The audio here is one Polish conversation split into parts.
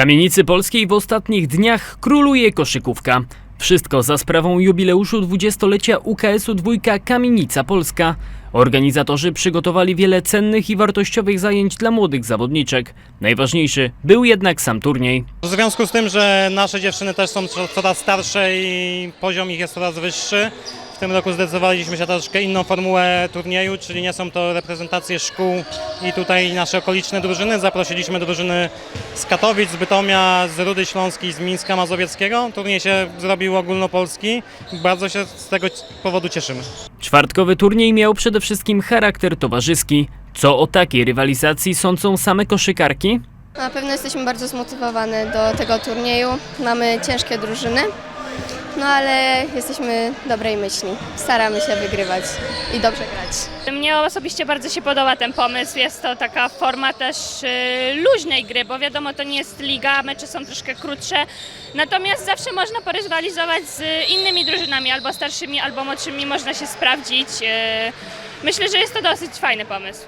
Kamienicy Polskiej w ostatnich dniach króluje koszykówka. Wszystko za sprawą jubileuszu 20-lecia UKS-u dwójka Kamienica Polska. Organizatorzy przygotowali wiele cennych i wartościowych zajęć dla młodych zawodniczek. Najważniejszy był jednak sam turniej. W związku z tym, że nasze dziewczyny też są co- coraz starsze i poziom ich jest coraz wyższy, w tym roku zdecydowaliśmy się na troszkę inną formułę turnieju, czyli nie są to reprezentacje szkół i tutaj nasze okoliczne drużyny. Zaprosiliśmy drużyny z Katowic, z Bytomia, z Rudy Śląskiej, z Mińska Mazowieckiego. Turniej się zrobił ogólnopolski. Bardzo się z tego powodu cieszymy. Czwartkowy turniej miał przede wszystkim charakter towarzyski. Co o takiej rywalizacji sądzą same koszykarki? Na pewno jesteśmy bardzo zmotywowane do tego turnieju. Mamy ciężkie drużyny, no ale jesteśmy dobrej myśli. Staramy się wygrywać i dobrze grać. Mnie osobiście bardzo się podoba ten pomysł. Jest to taka forma też y, luźnej gry, bo wiadomo, to nie jest liga, mecze są troszkę krótsze. Natomiast zawsze można porywalizować z innymi drużynami, albo starszymi, albo młodszymi, można się sprawdzić. Y, Myślę, że jest to dosyć fajny pomysł.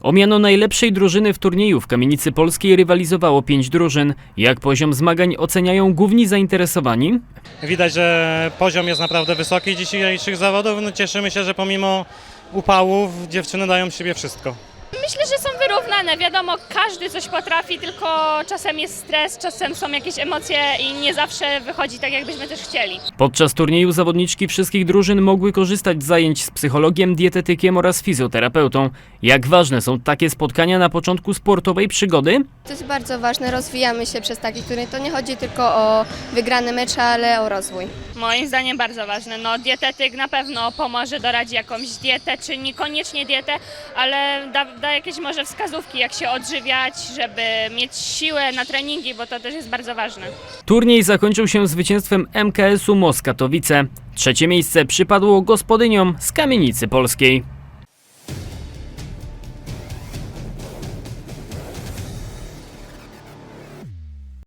O miano najlepszej drużyny w turnieju w Kamienicy Polskiej rywalizowało pięć drużyn. Jak poziom zmagań oceniają główni zainteresowani? Widać, że poziom jest naprawdę wysoki dzisiejszych zawodów. No cieszymy się, że pomimo upałów dziewczyny dają siebie wszystko. Myślę, że są wyrównane. Wiadomo, każdy coś potrafi, tylko czasem jest stres, czasem są jakieś emocje i nie zawsze wychodzi tak, jakbyśmy też chcieli. Podczas turnieju zawodniczki wszystkich drużyn mogły korzystać z zajęć z psychologiem, dietetykiem oraz fizjoterapeutą. Jak ważne są takie spotkania na początku sportowej przygody? To jest bardzo ważne, rozwijamy się przez taki turniej. To nie chodzi tylko o wygrane mecze, ale o rozwój. Moim zdaniem bardzo ważne. No, dietetyk na pewno pomoże, doradzi jakąś dietę, czy niekoniecznie dietę, ale da, da jakieś może wskazówki, jak się odżywiać, żeby mieć siłę na treningi, bo to też jest bardzo ważne. Turniej zakończył się zwycięstwem MKS-u Moskatowice. Trzecie miejsce przypadło gospodyniom z Kamienicy Polskiej.